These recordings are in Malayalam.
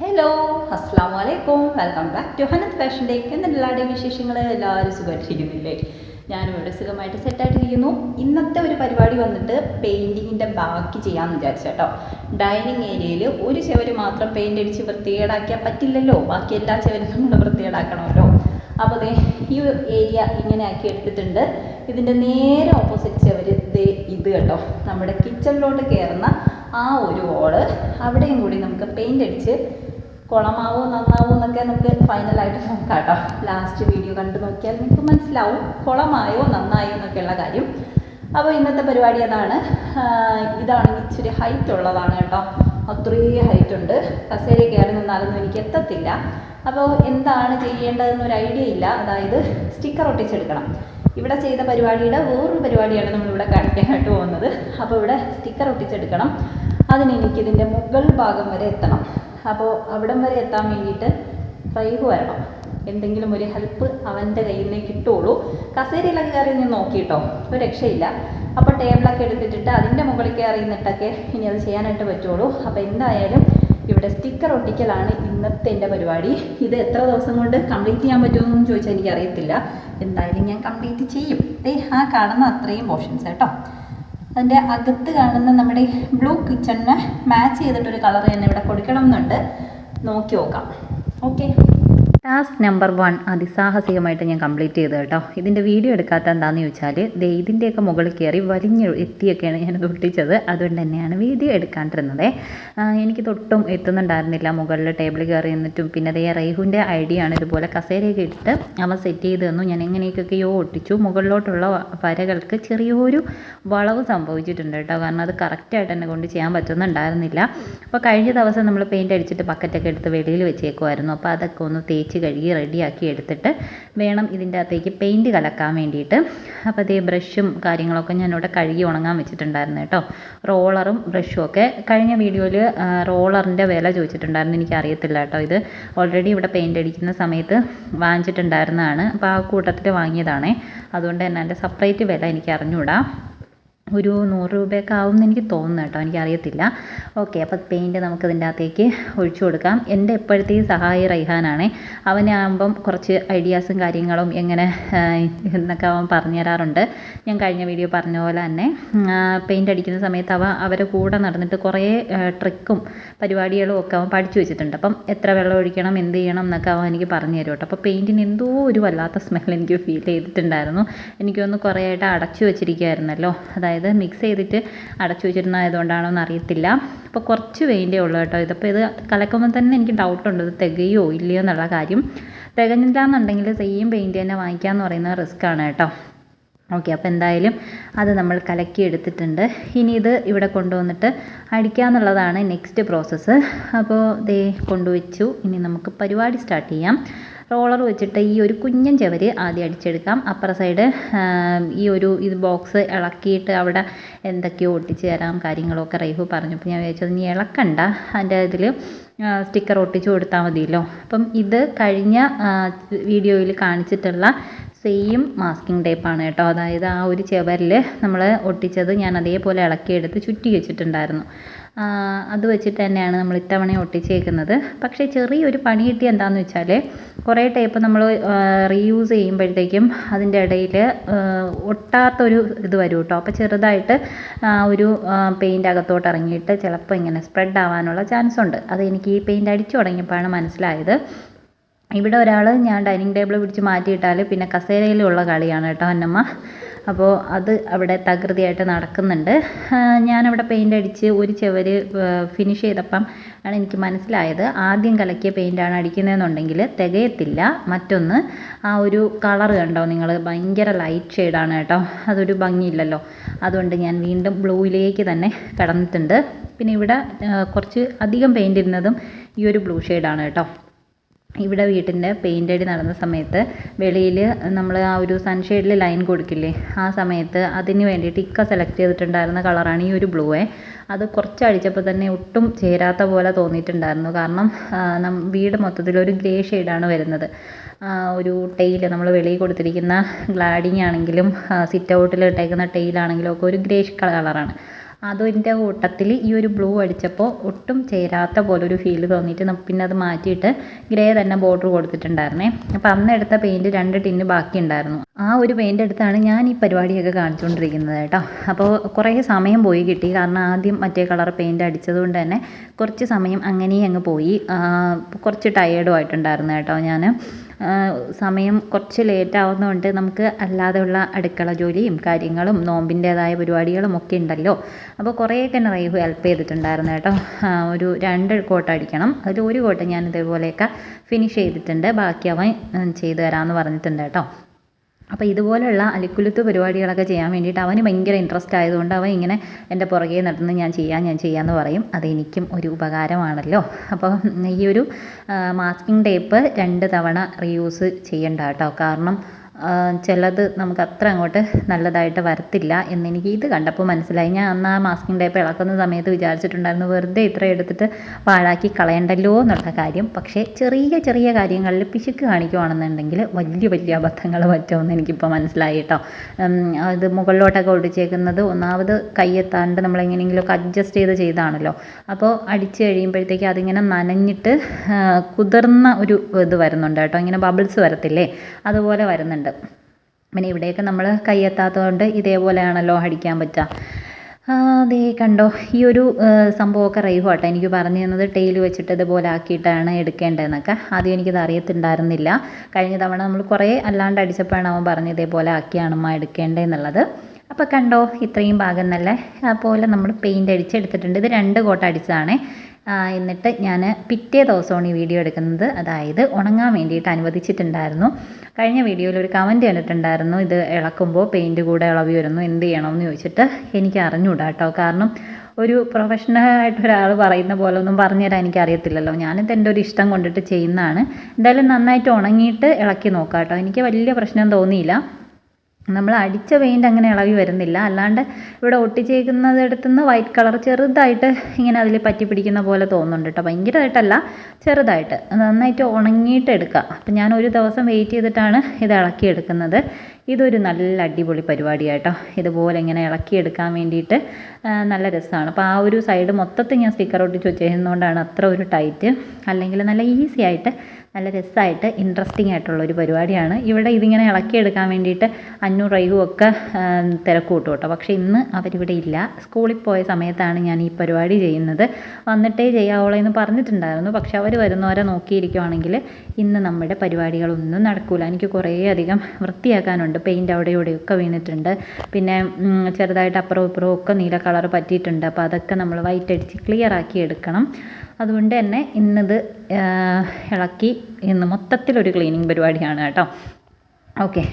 ഹലോ അസ്സാം വലൈക്കും welcome back to Hanath fashion deck എന്നെല്ലാവരുടെയും വിശേഷങ്ങൾ എല്ലാവരും സുഖമായിട്ടിരിക്കുന്നില്ലേ? ഞാനും ഇവിടെ സുഖമായിട്ട് സെറ്റായിട്ടിരിക്കുന്നു. ഇന്നത്തെ ഒരു പരിപാടി വന്നിട്ട് പെയിന്റിങ്ങിന്റെ ബാക്കി ചെയ്യാമെന്ന് വിചാരിച്ചു കേട്ടോ ഡൈനിങ് ഏരിയയിൽ ഒരു ചുവര് മാത്രം പെയിന്റ് അടിച്ച് വൃത്തികേടാക്കിയാൽ പറ്റില്ലല്ലോ. ബാക്കി എല്ലാ ചുവരും നമ്മൾ വൃത്തികേടാക്കണമല്ലോ. അപ്പോൾ ദേ ഈ ഏരിയ ഇങ്ങനെ ആക്കി എടുത്തിട്ടുണ്ട്. ഇതിന്റെ നേരെ ഓപ്പോസിറ്റ് ചുവര് ദേ ഇത് കേട്ടോ നമ്മുടെ കിച്ചണിലോട്ട് കയറുന്ന ആ ഒരു വോൾ അവിടെയും കൂടി നമുക്ക് പെയിന്റ് അടിച്ച് കുളമാവോ നന്നാവോ എന്നൊക്കെ നമുക്ക് ഫൈനലായിട്ട് നോക്കാം കേട്ടോ ലാസ്റ്റ് വീഡിയോ കണ്ടു നോക്കിയാൽ നിങ്ങൾക്ക് മനസ്സിലാവും. കുളമായോ നന്നായോ എന്നൊക്കെയുള്ള കാര്യം. അപ്പോൾ ഇന്നത്തെ പരിപാടി അതാണ്. ഇതാണെങ്കിൽ ഇച്ചിരി ഹൈറ്റ് ഉള്ളതാണ് കേട്ടോ. അത്രയും ഹൈറ്റ് ഉണ്ട്. കസേര കയറി നിന്നാലൊന്നും എനിക്ക് എത്തത്തില്ല. അപ്പോൾ എന്താണ് ചെയ്യേണ്ടതെന്നൊരു ഐഡിയ ഇല്ല. അതായത് സ്റ്റിക്കർ ഒട്ടിച്ചെടുക്കണം. ഇവിടെ ചെയ്ത പരിപാടിയുടെ വേറൊരു പരിപാടിയാണ് നമ്മളിവിടെ കാണിക്കാനായിട്ട് പോകുന്നത്. അപ്പോൾ ഇവിടെ സ്റ്റിക്കർ ഒട്ടിച്ചെടുക്കണം. അതിന് എനിക്കിതിന്റെ മുകൾ ഭാഗം വരെ എത്തണം. അപ്പോൾ അവിടം വരെ എത്താൻ വേണ്ടിയിട്ട് റൈഹു വരണം. എന്തെങ്കിലും ഒരു ഹെൽപ്പ് അവന്റെ കയ്യിൽ നിന്ന് കിട്ടുള്ളൂ. കസേരയിലൊക്കെ കയറി നിന്ന് നോക്കിയിട്ടോ? ഒരു രക്ഷയില്ല. അപ്പോൾ ടേബിളൊക്കെ എടുത്തിട്ടിട്ട് അതിന്റെ മുകളിൽ കയറി നിന്നിട്ടൊക്കെ ഇനി അത് ചെയ്യാനായിട്ട് പറ്റുള്ളൂ. അപ്പോൾ എന്തായാലും ഇവിടെ സ്റ്റിക്കർ ഒട്ടിക്കലാണ് ഇന്നത്തെ എന്റെ പരിപാടി. ഇത് എത്ര ദിവസം കൊണ്ട് കംപ്ലീറ്റ് ചെയ്യാൻ പറ്റുമെന്നൊന്നും ചോദിച്ചാൽ എനിക്കറിയത്തില്ല. എന്തായാലും ഞാൻ കംപ്ലീറ്റ് ചെയ്യും. ദേ ആ കാണുന്ന അത്രയും പോർഷൻസ് കേട്ടോ. അതിന്റെ അകത്ത് കാണുന്ന നമ്മുടെ ബ്ലൂ കിച്ചണിന് മാച്ച് ചെയ്തിട്ടൊരു കളർ തന്നെ ഇവിടെ കൊടുക്കണം എന്നുണ്ട് നോക്കി നോക്കാം. ഓക്കെ. ടാസ്ക് നമ്പർ വൺ അതിസാഹസികമായിട്ട് ഞാൻ കംപ്ലീറ്റ് ചെയ്തു കേട്ടോ. ഇതിന്റെ വീഡിയോ എടുക്കാത്ത എന്താണെന്ന് ചോദിച്ചാൽ ദേ ഇതിന്റെയൊക്കെ മുകളിൽ കയറി വലിഞ്ഞ് എത്തിയൊക്കെയാണ് ഞാനത് ഒട്ടിച്ചത് അതുകൊണ്ട് തന്നെയാണ് വീഡിയോ എടുക്കാണ്ടിരുന്നത്. എനിക്ക് തൊട്ടും എത്തുന്നുണ്ടായിരുന്നില്ല. മുകളിൽ ടേബിൾ കയറി നിന്നിട്ടും പിന്നെ ദേ റൈഹുവിന്റെ ഐഡിയ ആണ് ഇതുപോലെ കസേരയൊക്കെ ഇട്ട് അവ സെറ്റ് ചെയ്ത് തന്നു. ഞാൻ എങ്ങനെയൊക്കെയോ ഒട്ടിച്ചു. മുകളിലോട്ടുള്ള വരകൾക്ക് ചെറിയൊരു വളവ് സംഭവിച്ചിട്ടുണ്ട് കേട്ടോ. കാരണം അത് കറക്റ്റായിട്ട് എന്നെ കൊണ്ട് ചെയ്യാൻ പറ്റുന്നുണ്ടായിരുന്നില്ല. അപ്പോൾ കഴിഞ്ഞ ദിവസം നമ്മൾ പെയിന്റ് അടിച്ചിട്ട് പക്കറ്റൊക്കെ എടുത്ത് വെളിയിൽ വെച്ചേക്കുമായിരുന്നു അപ്പോൾ അതൊക്കെ ഒന്ന് തേച്ച് കഴുകി റെഡിയാക്കി എടുത്തിട്ട് വേണം ഇതിന്റെ അകത്തേക്ക് പെയിന്റ് കലക്കാൻ വേണ്ടിയിട്ട്. അപ്പോൾ അതേ ബ്രഷും കാര്യങ്ങളൊക്കെ ഞാൻ ഞാനിവിടെ കഴുകി ഉണങ്ങാൻ വെച്ചിട്ടുണ്ടായിരുന്നു കേട്ടോ. റോളറും ബ്രഷും ഒക്കെ കഴിഞ്ഞ വീഡിയോയിൽ റോളറിന്റെ വില ചോദിച്ചിട്ടുണ്ടായിരുന്നു. എനിക്ക് അറിയത്തില്ല കേട്ടോ ഇത്. ഓൾറെഡി ഇവിടെ പെയിന്റ് അടിക്കുന്ന സമയത്ത് വാങ്ങിച്ചിട്ടുണ്ടായിരുന്നതാണ്. അപ്പോൾ ആ കൂട്ടത്തിൽ വാങ്ങിയതാണേ. അതുകൊണ്ട് തന്നെ അതിന്റെ സെപ്പറേറ്റ് വില എനിക്ക് അറിഞ്ഞുകൂടാ ഒരു നൂറ് രൂപയൊക്കെ ആവും എന്ന് എനിക്ക് തോന്നുന്നു കേട്ടോ. എനിക്കറിയത്തില്ല. ഓക്കെ അപ്പോൾ പെയിന്റ് നമുക്ക് ഇതിന്റെ അകത്തേക്ക് ഒഴിച്ചു കൊടുക്കാം. എന്റെ എപ്പോഴത്തേക്ക് സഹായി റൈഹാനാണേ അവനാകുമ്പം കുറച്ച് ഐഡിയാസും കാര്യങ്ങളും എങ്ങനെ എന്നൊക്കെ അവൻ പറഞ്ഞു തരാറുണ്ട്. ഞാൻ കഴിഞ്ഞ വീഡിയോ പറഞ്ഞ പോലെ തന്നെ പെയിന്റ് അടിക്കുന്ന സമയത്ത് അവ അവരെ കൂടെ നടന്നിട്ട് കുറേ ട്രിക്കും പരിപാടികളും ഒക്കെ അവൻ പഠിച്ചു വെച്ചിട്ടുണ്ട്. അപ്പം എത്ര വെള്ളം ഒഴിക്കണം എന്ത് ചെയ്യണം എന്നൊക്കെ അവൻ എനിക്ക് പറഞ്ഞു തരും കേട്ടോ. അപ്പോൾ പെയിന്റിന് എന്തോ ഒരു വല്ലാത്ത സ്മെൽ എനിക്ക് ഫീൽ ചെയ്തിട്ടുണ്ടായിരുന്നു. എനിക്കൊന്ന് കുറേ ആയിട്ട് അടച്ചു വെച്ചിരിക്കുമായിരുന്നല്ലോ അതായത് മിക്സ് ചെയ്തിട്ട് അടച്ചു വെച്ചിരുന്നതായതുകൊണ്ടാണോ എന്ന് അറിയത്തില്ല. അപ്പോൾ കുറച്ച് വേണ്ടേ ഉള്ളൂ കേട്ടോ. ഇതിപ്പോൾ ഇത് കലക്കുമ്പോൾ തന്നെ എനിക്ക് ഡൗട്ടുണ്ട് ഇത് തികയോ ഇല്ലയോ എന്നുള്ള കാര്യം. തികഞ്ഞില്ല എന്നുണ്ടെങ്കിൽ സെയിം പെയിന്റ് തന്നെ വാങ്ങിക്കാമെന്ന് പറയുന്നത് റിസ്ക് ആണ് കേട്ടോ. ഓക്കെ അപ്പോൾ എന്തായാലും അത് നമ്മൾ കലക്കി എടുത്തിട്ടുണ്ട്. ഇനി ഇത് ഇവിടെ കൊണ്ടുവന്നിട്ട് അടിക്കാന്നുള്ളതാണ് നെക്സ്റ്റ് പ്രോസസ്സ് അപ്പോൾ ദേ കൊണ്ടുവച്ചു. ഇനി നമുക്ക് പരിപാടി സ്റ്റാർട്ട് ചെയ്യാം. റോളർ വെച്ചിട്ട് ഈ ഒരു കുഞ്ഞൻ ചവര് ആദ്യം അടിച്ചെടുക്കാം. അപ്പുറ സൈഡ് ഈ ഒരു ഇത് ബോക്സ് ഇളക്കിയിട്ട് അവിടെ എന്തൊക്കെയോ ഒട്ടിച്ച് തരാം കാര്യങ്ങളൊക്കെ റൈഹു പറഞ്ഞപ്പോൾ ഞാൻ വിചാരിച്ചത് നീ ഇളക്കണ്ട. അതിന്റെ ഇതിൽ സ്റ്റിക്കർ ഒട്ടിച്ചു കൊടുത്താൽ മതിയല്ലോ. അപ്പം ഇത് കഴിഞ്ഞ വീഡിയോയിൽ കാണിച്ചിട്ടുള്ള സെയിം മാസ്കിംഗ് ടേപ്പാണ് കേട്ടോ. അതായത് ആ ഒരു ചെവരിൽ നമ്മൾ ഒട്ടിച്ചത് ഞാൻ അതേപോലെ ഇളക്കിയെടുത്ത് ചുറ്റി വെച്ചിട്ടുണ്ടായിരുന്നു. അത് വെച്ചിട്ട് തന്നെയാണ് നമ്മൾ ഇത്തവണ ഒട്ടിച്ചേക്കുന്നത്. പക്ഷേ ചെറിയൊരു പണി കിട്ടി എന്താണെന്ന് വെച്ചാൽ കുറേ ടേപ്പ് നമ്മൾ റീയൂസ് ചെയ്യുമ്പോഴത്തേക്കും അതിന്റെ ഇടയിൽ ഒട്ടാത്തൊരു ഇത് വരും കേട്ടോ. അപ്പോൾ ചെറുതായിട്ട് ഒരു പെയിന്റ് അകത്തോട്ട് ഇറങ്ങിയിട്ട് ചിലപ്പോൾ ഇങ്ങനെ സ്പ്രെഡ് ആവാനുള്ള ചാൻസ് ഉണ്ട്. അത് എനിക്ക് ഈ പെയിന്റ് അടിച്ചു തുടങ്ങിയപ്പോഴാണ് മനസ്സിലായത്. ഇവിടെ ഒരാൾ ഞാൻ ഡൈനിങ് ടേബിൾ പിടിച്ച് മാറ്റിയിട്ടാൽ പിന്നെ കസേരയിലുള്ള കളിയാണ് കേട്ടോ അന്നമ്മ. അപ്പോൾ അത് അവിടെ തകൃതിയായിട്ട് നടക്കുന്നുണ്ട്. ഞാനവിടെ പെയിന്റ് അടിച്ച് ഒരു ചുവര് ഫിനിഷ് ചെയ്തപ്പം ആണ് എനിക്ക് മനസ്സിലായത്. ആദ്യം കലക്കിയ പെയിന്റാണ് അടിക്കുന്നതെന്നുണ്ടെങ്കിൽ തികയത്തില്ല. മറ്റൊന്ന് ആ ഒരു കളർ കണ്ടോ? നിങ്ങൾ ഭയങ്കര ലൈറ്റ് ഷെയ്ഡാണ് കേട്ടോ. അതൊരു ഭംഗിയില്ലല്ലോ. അതുകൊണ്ട് ഞാൻ വീണ്ടും ബ്ലൂയിലേക്ക് തന്നെ കടന്നിട്ടുണ്ട്. പിന്നെ ഇവിടെ കുറച്ച് അധികം പെയിന്റ് ഇരുന്നതും ഈ ഒരു ബ്ലൂ ഷെയ്ഡാണ് കേട്ടോ. ഇവിടെ വീട്ടിന്റെ പെയിന്റ് അടി നടന്ന സമയത്ത് വെളിയിൽ നമ്മൾ ആ ഒരു സൺഷെയ്ഡിൽ ലൈൻ കൊടുക്കില്ലേ? ആ സമയത്ത് അതിന് വേണ്ടിയിട്ട് ഇക്ക സെലക്ട് ചെയ്തിട്ടുണ്ടായിരുന്ന കളറാണ് ഈ ഒരു ബ്ലൂവേ അത് കുറച്ച് അടിച്ചപ്പോൾ തന്നെ ഒട്ടും ചേരാത്ത പോലെ തോന്നിയിട്ടുണ്ടായിരുന്നു. കാരണം നം വീട് മൊത്തത്തിൽ ഒരു ഗ്രേ ഷെയ്ഡാണ് വരുന്നത്. ഒരു ടെയിൽ നമ്മൾ വെളിയിൽ കൊടുത്തിരിക്കുന്ന ഗ്ലാഡിങ് ആണെങ്കിലും സിറ്റ് ഔട്ടിൽ ഇട്ടേക്കുന്ന ടെയിലാണെങ്കിലും ഒക്കെ ഒരു ഗ്രേ കളറാണ് അതിന്റെ കൂട്ടത്തിൽ ഈ ഒരു ബ്ലൂ അടിച്ചപ്പോൾ ഒട്ടും ചേരാത്ത പോലെ ഒരു ഫീൽ തോന്നിയിട്ട് പിന്നെ അത് മാറ്റിയിട്ട് ഗ്രേ തന്നെ ബോർഡർ കൊടുത്തിട്ടുണ്ടായിരുന്നേ. അപ്പോൾ അന്ന് എടുത്ത പെയിന്റ് രണ്ട് ടിന്ന് ബാക്കി ഉണ്ടായിരുന്നു ആ ഒരു പെയിന്റ് എടുത്താണ് ഞാൻ ഈ പരിപാടിയൊക്കെ കാണിച്ചുകൊണ്ടിരിക്കുന്നത് കേട്ടോ. അപ്പോൾ കുറേ സമയം പോയി കിട്ടി. കാരണം ആദ്യം മറ്റേ കളർ പെയിന്റ് അടിച്ചത് കൊണ്ട് തന്നെ കുറച്ച് സമയം അങ്ങനെയും അങ്ങ് പോയി. കുറച്ച് ടയേർഡും ആയിട്ടുണ്ടായിരുന്നു കേട്ടോ ഞാൻ സമയം കുറച്ച് ലേറ്റ് ആവുന്നതുകൊണ്ട് നമുക്ക് അല്ലാതെയുള്ള അടുക്കള ജോലിയും കാര്യങ്ങളും നോമ്പിന്റേതായ പരിപാടികളും ഒക്കെ ഉണ്ടല്ലോ. അപ്പോൾ കുറേയൊക്കെ റൈഹു ഹെൽപ്പ് ചെയ്തിട്ടുണ്ടായിരുന്നു കേട്ടോ. ഒരു രണ്ട് കോട്ട അടിക്കണം. അതിൽ ഒരു കോട്ട് ഞാൻ ഇതേപോലെയൊക്കെ ഫിനിഷ് ചെയ്തിട്ടുണ്ട്. ബാക്കി അവൻ ചെയ്തു തരാമെന്ന് പറഞ്ഞിട്ടുണ്ട് കേട്ടോ. അപ്പോൾ ഇതുപോലെയുള്ള അലിക്കുലുത്ത് പരിപാടികളൊക്കെ ചെയ്യാൻ വേണ്ടിയിട്ട് അവന് ഭയങ്കര ഇൻട്രസ്റ്റ് ആയതുകൊണ്ട് അവൻ ഇങ്ങനെ എന്റെ പുറകെ നടന്ന് ഞാൻ ചെയ്യാം ഞാൻ ചെയ്യാമെന്ന് പറയും. അതെനിക്കും ഒരു ഉപകാരമാണല്ലോ. അപ്പോൾ ഈ ഒരു മാസ്കിംഗ് ടേപ്പ് രണ്ട് തവണ റീയൂസ് ചെയ്യണ്ട കേട്ടോ. കാരണം ചിലത് നമുക്ക് അത്ര അങ്ങോട്ട് നല്ലതായിട്ട് വരത്തില്ല എന്നെനിക്ക് ഇത് കണ്ടപ്പോൾ മനസ്സിലായി. ഞാൻ അന്ന് ആ മാസ്കിംഗ് ടേപ്പ് ഇളക്കുന്ന സമയത്ത് വിചാരിച്ചിട്ടുണ്ടായിരുന്നു വെറുതെ ഇത്ര എടുത്തിട്ട് പാഴാക്കി കളയണ്ടല്ലോ എന്നുള്ള കാര്യം. പക്ഷേ ചെറിയ ചെറിയ കാര്യങ്ങളിൽ പിശുക്ക് കാണിക്കുവാണെന്നുണ്ടെങ്കിൽ വലിയ വലിയ അബദ്ധങ്ങൾ പറ്റുമെന്ന് എനിക്കിപ്പോൾ മനസ്സിലായി കേട്ടോ. അത് മുകളിലോട്ടൊക്കെ ഒടിച്ചേക്കുന്നത് ഒന്നാമത് കയ്യെത്താണ്ട് നമ്മൾ എങ്ങനെയെങ്കിലുമൊക്കെ അഡ്ജസ്റ്റ് ചെയ്ത് ചെയ്താണല്ലോ. അപ്പോൾ അടിച്ച് കഴിയുമ്പോഴത്തേക്ക് അതിങ്ങനെ നനഞ്ഞിട്ട് കുതിർന്ന ഒരു ഇത് വരുന്നുണ്ട് കേട്ടോ. ഇങ്ങനെ ബബിൾസ് വരത്തില്ലേ? അതുപോലെ വരുന്നുണ്ട്. പിന്നെ ഇവിടെയൊക്കെ നമ്മൾ കൈയെത്താത്തതുകൊണ്ട് ഇതേപോലെയാണല്ലോ അടിക്കാൻ പറ്റുക. ദേ കണ്ടോ ഈ ഒരു സംഭവമൊക്കെ റൈഹു ആട്ടോ. എനിക്ക് പറഞ്ഞു തന്നത് ടെയിൽ വെച്ചിട്ട് ഇതുപോലെ ആക്കിയിട്ടാണ് എടുക്കേണ്ടതെന്നൊക്കെ. ആദ്യം എനിക്കത് അറിയത്തുണ്ടായിരുന്നില്ല. കഴിഞ്ഞ തവണ നമ്മൾ കുറേ അല്ലാണ്ട് അടിച്ചപ്പോഴാണ് അവൻ പറഞ്ഞത് ഇതേപോലെ ആക്കിയാണ് അമ്മ എടുക്കേണ്ടതെന്നുള്ളത്. അപ്പോൾ കണ്ടോ ഇത്രയും ഭാഗം നല്ല പോലെ നമ്മൾ പെയിന്റ് അടിച്ച് എടുത്തിട്ടുണ്ട് ഇത് രണ്ട് കോട്ട അടിച്ചതാണേ. എന്നിട്ട് ഞാൻ പിറ്റേ ദിവസമാണ് ഈ വീഡിയോ എടുക്കുന്നത്. അതായത് ഉണങ്ങാൻ വേണ്ടിയിട്ട് അനുവദിച്ചിട്ടുണ്ടായിരുന്നു. കഴിഞ്ഞ വീഡിയോയിൽ ഒരു കമന്റ് കണ്ടിട്ടുണ്ടായിരുന്നു. ഇത് ഇളക്കുമ്പോൾ പെയിന്റ് കൂടെ ഇളവി വരുന്നു. എന്ത് ചെയ്യണമെന്ന് ചോദിച്ചിട്ട് എനിക്ക് അറിഞ്ഞുകൂടാ കേട്ടോ കാരണം ഒരു പ്രൊഫഷണൽ ആയിട്ട് ഒരാൾ പറയുന്ന പോലെ ഒന്നും പറഞ്ഞുതരാൻ എനിക്ക് അറിയത്തില്ലല്ലോ ഞാനിത് എന്റെ ഒരു ഇഷ്ടം കൊണ്ടിട്ട് ചെയ്യുന്നതാണ്. എന്തായാലും നന്നായിട്ട് ഉണങ്ങിയിട്ട് ഇളക്കി നോക്കാം കേട്ടോ എനിക്ക് വലിയ പ്രശ്നം തോന്നിയില്ല. നമ്മൾ അടിച്ച പെയിന്റ് അങ്ങനെ ഇളകി വരുന്നില്ല. അല്ലാണ്ട് ഇവിടെ ഒട്ടിച്ചേക്കുന്നതിടത്തു നിന്ന് വൈറ്റ് കളർ ചെറുതായിട്ട് ഇങ്ങനെ അതിൽ പറ്റി പിടിക്കുന്ന പോലെ തോന്നുന്നുണ്ട് കേട്ടോ ഭയങ്കരമായിട്ടല്ല ചെറുതായിട്ട്. നന്നായിട്ട് ഉണങ്ങിയിട്ട് എടുക്കുക. അപ്പം ഞാൻ ഒരു ദിവസം വെയിറ്റ് ചെയ്തിട്ടാണ് ഇത് ഇളക്കിയെടുക്കുന്നത്. ഇതൊരു നല്ല അടിപൊളി പരിപാടിയാട്ടോ. ഇതുപോലെ ഇങ്ങനെ ഇളക്കിയെടുക്കാൻ വേണ്ടിയിട്ട് നല്ല രസമാണ്. അപ്പോൾ ആ ഒരു സൈഡ് മൊത്തത്തിൽ ഞാൻ സ്റ്റിക്കർ ഒട്ടിച്ച് വെച്ചിരുന്നതുകൊണ്ടാണ് അത്ര ഒരു ടൈറ്റ് അല്ലെങ്കിൽ നല്ല ഈസി ആയിട്ട് നല്ല രസമായിട്ട് ഇൻട്രസ്റ്റിംഗ് ആയിട്ടുള്ള ഒരു പരിപാടിയാണ്. ഇവിടെ ഇതിങ്ങനെ ഇളക്കിയെടുക്കാൻ വേണ്ടിയിട്ട് അഞ്ഞൂറ് റൈവും ഒക്കെ തിരക്ക് കൂട്ടും കേട്ടോ. പക്ഷേ ഇന്ന് അവരിവിടെ ഇല്ല. സ്കൂളിൽ പോയ സമയത്താണ് ഞാൻ ഈ പരിപാടി ചെയ്യുന്നത്. വന്നിട്ടേ ചെയ്യാവുള്ളൂ എന്ന് പറഞ്ഞിട്ടുണ്ടായിരുന്നു. പക്ഷെ അവർ വരുന്നവരെ നോക്കിയിരിക്കുവാണെങ്കിൽ ഇന്ന് നമ്മുടെ പരിപാടികളൊന്നും നടക്കില്ല എനിക്ക് കുറേ അധികം വൃത്തിയാക്കാനുണ്ട്. പെയിന്റ് അവിടെ ഇവിടെയൊക്കെ വീണിട്ടുണ്ട്. പിന്നെ ചെറുതായിട്ട് അപ്പുറവും ഇപ്പുറവും ഒക്കെ നീല കളർ പറ്റിയിട്ടുണ്ട്. അപ്പോൾ അതൊക്കെ നമ്മൾ വൈറ്റ് അടിച്ച് ക്ലിയർ ആക്കി എടുക്കണം. അതുകൊണ്ട് തന്നെ ഇന്നത് ഇളക്കി ഇന്ന് മൊത്തത്തിലൊരു ക്ലീനിങ് പരിപാടിയാണ് കേട്ടോ. ഓക്കെ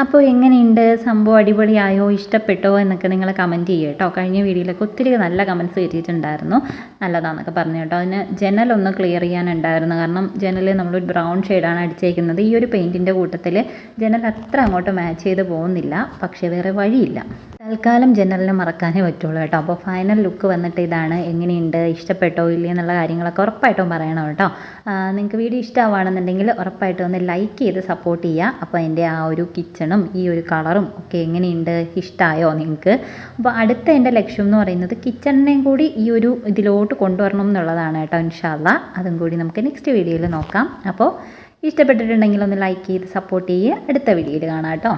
അപ്പോൾ എങ്ങനെയുണ്ട്? സംഭവം അടിപൊളിയായോ? ഇഷ്ടപ്പെട്ടോ? എന്നൊക്കെ നിങ്ങൾ കമന്റ് ചെയ്യുക കേട്ടോ. കഴിഞ്ഞ വീഡിയോയിലൊക്കെ ഒത്തിരി നല്ല കമന്റ്സ് കിട്ടിയിട്ടുണ്ടായിരുന്നു. നല്ലതാണെന്നൊക്കെ പറഞ്ഞു കേട്ടോ. അതിന് ജനലൊന്ന് ക്ലിയർ ചെയ്യാനുണ്ടായിരുന്നു. കാരണം ജനൽ നമ്മളൊരു ബ്രൗൺ ഷെയ്ഡാണ് അടിച്ചേക്കുന്നത്. ഈ ഒരു പെയിന്റിന്റെ കൂട്ടത്തിൽ ജനൽ അത്ര അങ്ങോട്ട് മാച്ച് ചെയ്ത് പോകുന്നില്ല. പക്ഷേ വേറെ വഴിയില്ല. തൽക്കാലം ജനറലിനെ മറക്കാനേ പറ്റുള്ളൂ കേട്ടോ. അപ്പോൾ ഫൈനൽ ലുക്ക് വന്നിട്ട് ഇതാണ്. എങ്ങനെയുണ്ട്? ഇഷ്ടപ്പെട്ടോ? ഇല്ലേ എന്നുള്ള കാര്യങ്ങളൊക്കെ ഉറപ്പായിട്ടും പറയണം കേട്ടോ. നിങ്ങൾക്ക് വീഡിയോ ഇഷ്ടമാണെന്നുണ്ടെങ്കിൽ ഉറപ്പായിട്ടും ഒന്ന് ലൈക്ക് ചെയ്ത് സപ്പോർട്ട് ചെയ്യുക. അപ്പോൾ എന്റെ ആ ഒരു കിച്ചണും ഈ ഒരു കളറും ഒക്കെ എങ്ങനെയുണ്ട്? ഇഷ്ടമായോ നിങ്ങൾക്ക്? അപ്പോൾ അടുത്ത എന്റെ ലക്ഷ്യം എന്ന് പറയുന്നത് കിച്ചണിനെയും കൂടി ഈ ഒരു ഇതിലോട്ട് കൊണ്ടുവരണം എന്നുള്ളതാണ് കേട്ടോ ഇൻഷാല്ല അതും കൂടി നമുക്ക് നെക്സ്റ്റ് വീഡിയോയിൽ നോക്കാം. അപ്പോൾ ഇഷ്ടപ്പെട്ടിട്ടുണ്ടെങ്കിൽ ഒന്ന് ലൈക്ക് ചെയ്ത് സപ്പോർട്ട് ചെയ്യുക. അടുത്ത വീഡിയോയിൽ കാണാം കേട്ടോ.